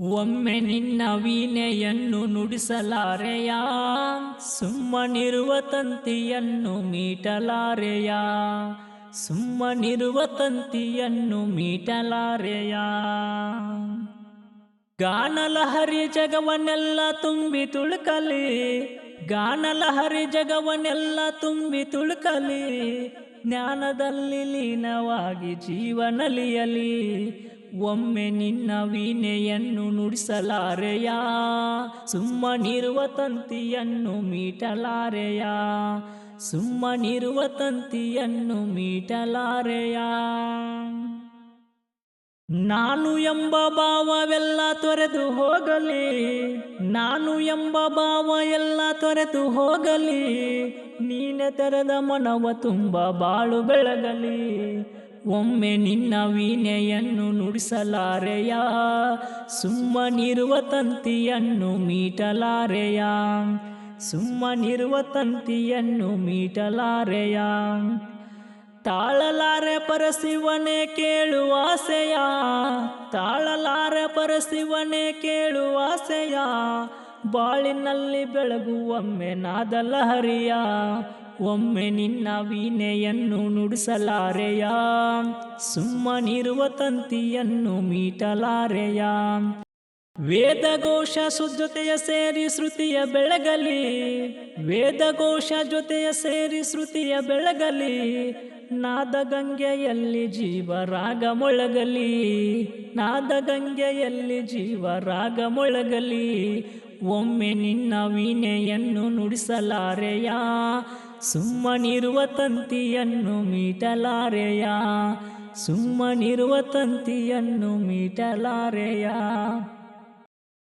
ಒಮ್ಮೆ ನಿನ್ನ ವೀಣೆಯನ್ನು ನುಡಿಸಲಾರೆಯ? ಸುಮ್ಮನಿರುವ ತಂತಿಯನ್ನು ಮೀಟಲಾರೆಯ? ಸುಮ್ಮನಿರುವ ತಂತಿಯನ್ನು ಮೀಟಲಾರೆಯ? ಗಾನಲಹರಿ ಜಗವನ್ನೆಲ್ಲ ತುಂಬಿ ತುಳುಕಲಿ, ಗಾನಲಹರಿ ಜಗವನ್ನೆಲ್ಲ ತುಂಬಿ ತುಳುಕಲಿ, ಜ್ಞಾನದಲ್ಲಿ ಲೀನವಾಗಿ ಜೀವನಲಿಯಲಿ ಒಮ್ಮೆ ನಿನ್ನ ವೀಣೆಯನ್ನು ನುಡಿಸಲಾರೆಯ? ಸುಮ್ಮನಿರುವ ತಂತಿಯನ್ನು ಮೀಟಲಾರೆಯ? ಸುಮ್ಮನಿರುವ ತಂತಿಯನ್ನು ಮೀಟಲಾರೆಯ? ನಾನು ಎಂಬ ಭಾವವೆಲ್ಲ ತೊರೆದು ಹೋಗಲಿ, ನಾನು ಎಂಬ ಭಾವ ಎಲ್ಲ ತೊರೆದು ಹೋಗಲಿ, ನೀನೆ ತೆರೆದ ಮನವ ತುಂಬ ಬಾಳು ಬೆಳಗಲಿ. ಒಮ್ಮೆ ನಿನ್ನ ವೀಣೆಯನ್ನು ನುಡಿಸಲಾರೆಯ? ಸುಮ್ಮನಿರುವ ತಂತಿಯನ್ನು ಮೀಟಲಾರೆಯ? ಸುಮ್ಮನಿರುವ ತಂತಿಯನ್ನು ಮೀಟಲಾರೆಯ? ತಾಳಲಾರೆ ಪರಶಿವನೇ ಕೇಳುವ ಆಸೆಯ? ತಾಳಲಾರೆ ಪರಶಿವನೇ ಕೇಳುವ ಆಸೆಯ? ಬಾಳಿನಲ್ಲಿ ಬೆಳಗುವೊಮ್ಮೆ ನಾದಲಹರಿಯ ಒಮ್ಮೆ ನಿನ್ನ ವೀಣೆಯನ್ನು ನುಡಿಸಲಾರೆಯ. ಸುಮ್ಮನಿರುವ ತಂತಿಯನ್ನು ಮೀಟಲಾರೆಯ. ವೇದಘೋಷ ಸುಜೊತೆಯ ಸೇರಿ ಶ್ರುತಿಯ ಬೆಳಗಲಿ, ವೇದಘೋಷ ಜೊತೆಯ ಸೇರಿ ಶ್ರುತಿಯ ಬೆಳಗಲಿ, ನಾದಗಂಗೆಯಲ್ಲಿ ಜೀವರಾಗ ಮೊಳಗಲಿ, ನಾದಗಂಗೆಯಲ್ಲಿ ಜೀವರಾಗ ಮೊಳಗಲಿ, ಒಮ್ಮೆ ನಿನ್ನ ವೀಣೆಯನ್ನು ನುಡಿಸಲಾರೆಯ, ಸುಮ್ಮನಿರುವ ತಂತಿಯನ್ನು ಮೀಟಲಾರೆಯ, ಸುಮ್ಮನಿರುವ ತಂತಿಯನ್ನು ಮೀಟಲಾರೆಯ.